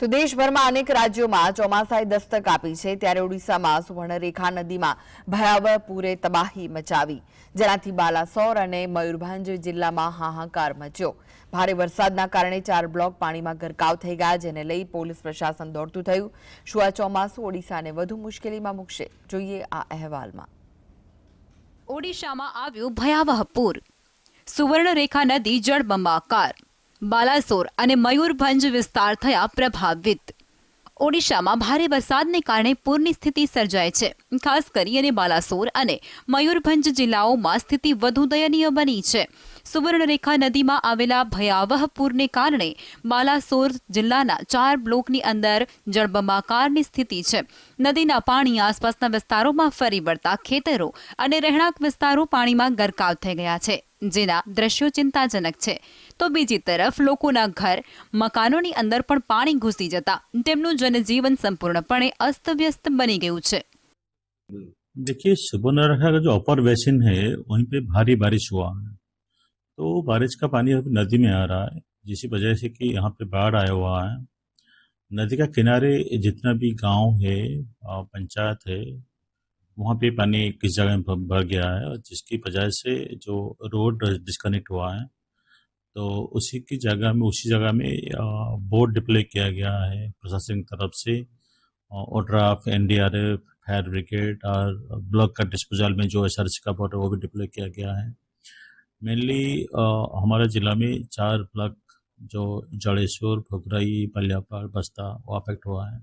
તો દેશભરમાં અનેક રાજ્યોમાં ચોમાસાએ દસ્તક આપી છે. ત્યારે ઓડિશામાં સુવર્ણરેખા નદીમાં ભયાવહ પૂરે તબાહી મચાવી. જેનાથી બાલાસોર અને મયુરભંજ જિલ્લામાં હાહાકાર મચ્યો. ભારે વરસાદના કારણે ચાર બ્લોક પાણીમાં ગરકાવ થઈ ગયા, જેને લઈ પોલીસ પ્રશાસન દોડતું થયું. શું આ ચોમાસું ઓડિશાને વધુ મુશ્કેલીમાં મૂકશે? જોઈએ આ અહેવાલમાં. ઓડિશામાં આવ્યું ભયાવહ પૂર. સુવર્ણરેખા નદી જળબંબાકાર. બાલાસોર અને મયુરભંજ વિસ્તાર થયા પ્રભાવિત. ઓડિશામાં ભારે વરસાદને કારણે પૂરની સ્થિતિ સર્જાય છે. ખાસ કરીને બાલાસોર અને મયુરભંજ જિલ્લાઓમાં સ્થિતિ વધુ દયનીય બની છે. સુવર્ણરેખા નદીમાં આવેલા ભયાવહ પૂરને કારણે બાલાસોર જિલ્લાના ચાર બ્લોકની અંદર જળબંબાકારની સ્થિતિ છે નદીના પાણી આસપાસના વિસ્તારોમાં ફરી વળતા ખેતરો અને રહેણાંક વિસ્તારો પાણીમાં ગરકાવ થઈ ગયા છે જેના દ્રશ્યો ચિંતાજનક છે તો બીજી તરફ લોકોના ઘર મકાનોની અંદર પણ પાણી ઘૂસી જતા તેમનું જનજીવન સંપૂર્ણપણે અસ્તવ્યસ્ત બની ગયું છે देखिए सुबर्णरेखा का जो अपर बेसिन है वहीं पे भारी बारिश हुआ है तो बारिश का पानी अभी नदी में आ रहा है जिसकी वजह से कि यहाँ पे बाढ़ आया हुआ है। नदी का किनारे जितना भी गाँव है पंचायत है, वहाँ पे पानी किस जगह में भर गया है, और जिसकी वजह से जो रोड डिस्कनेक्ट हुआ है तो उसी की जगह में, उसी जगह में बोर्ड डिप्ले किया गया है प्रशासन की तरफ़ से ओड्राफ, एनडीआरएफ, फायर ब्रिगेड और ब्लॉक का डिस्पोजल में जो एस आर सी का बोर्ड है, वो भी डिप्ले किया गया है। मेनली हमारे जिला में चार ब्लॉक जो जड़ेश्वर भोगराई मल्यापाड़ बस्ता वो अफेक्ट हुआ है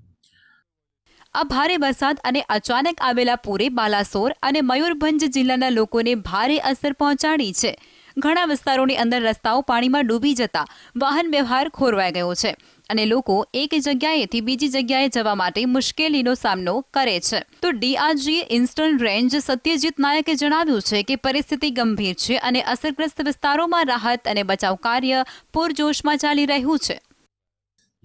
આ ભારે વરસાદ અને અચાનક આવેલા પૂરે બાલાસોર અને મયુરભંજ જિલ્લાના લોકોને ભારે અસર પહોંચાડી છે ઘણા વિસ્તારોની અંદર રસ્તાઓ પાણીમાં ડૂબી જતા વાહન વ્યવહાર ખોરવાઈ ગયો છે અને લોકો એક જગ્યાએથી બીજી જગ્યાએ જવા માટે મુશ્કેલીનો સામનો કરે છે તો ડીઆરજી ઇન્સ્ટર્ન રેન્જ સત્યજીત નાયકે જણાવ્યું છે કે પરિસ્થિતિ ગંભીર છે અને અસરગ્રસ્ત વિસ્તારોમાં રાહત અને બચાવ કાર્ય પૂરજોશમાં ચાલી રહ્યું છે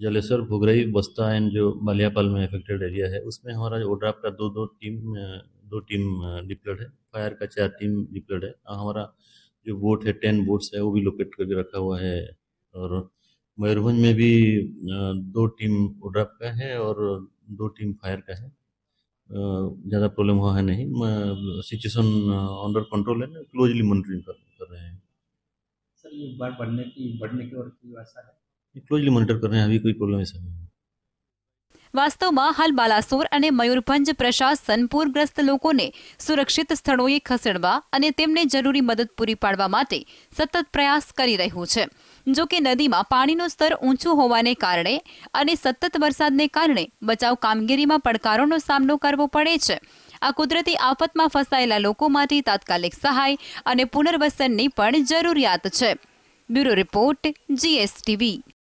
जलेसर भुगरई बस्ता एंड जो मलियापाल में अफेक्टेड एरिया है उसमें हमारा ओड्राफ का दो दो टीम अ, दो टीम डिप्लॉयड है फायर का चार टीम डिप्लॉयड है और हमारा जो बोट है टेन बोट्स है वो भी लोकेट करके रखा हुआ है और मयूरभंज में भी दो टीम ओड्राफ का है और दो टीम फायर का है। ज़्यादा प्रॉब्लम हुआ है नहीं। सिचुएशन अंडर कंट्रोल है ना क्लोजली मॉनिटरिंग कर, कर रहे हैं। सर ये बाढ़ बढ़ने की बढ़ने की और की ऐसा है? क्लोजली मॉनिटर कर रहे हैं अभी कोई प्रॉब्लम ऐसा नहीं है। વાસ્તવમાં હાલ બાલાસોર અને મયુરભંજ પ્રશાસન પૂરગ્રસ્ત લોકોને સુરક્ષિત સ્થળોએ ખસેડવા અને તેમને જરૂરી મદદ પૂરી પાડવા માટે સતત પ્રયાસ કરી રહ્યું છે. જો કે નદીમાં પાણીનું સ્તર ઊંચું હોવાને કારણે અને સતત વરસાદને કારણે બચાવ કામગીરીમાં પડકારોનો સામનો કરવો પડે છે. આ કુદરતી આફતમાં ફસાયેલા લોકો માટે તાત્કાલિક સહાય અને પુનર્વસનની પણ જરૂરિયાત છે. Bureau report, GSTV.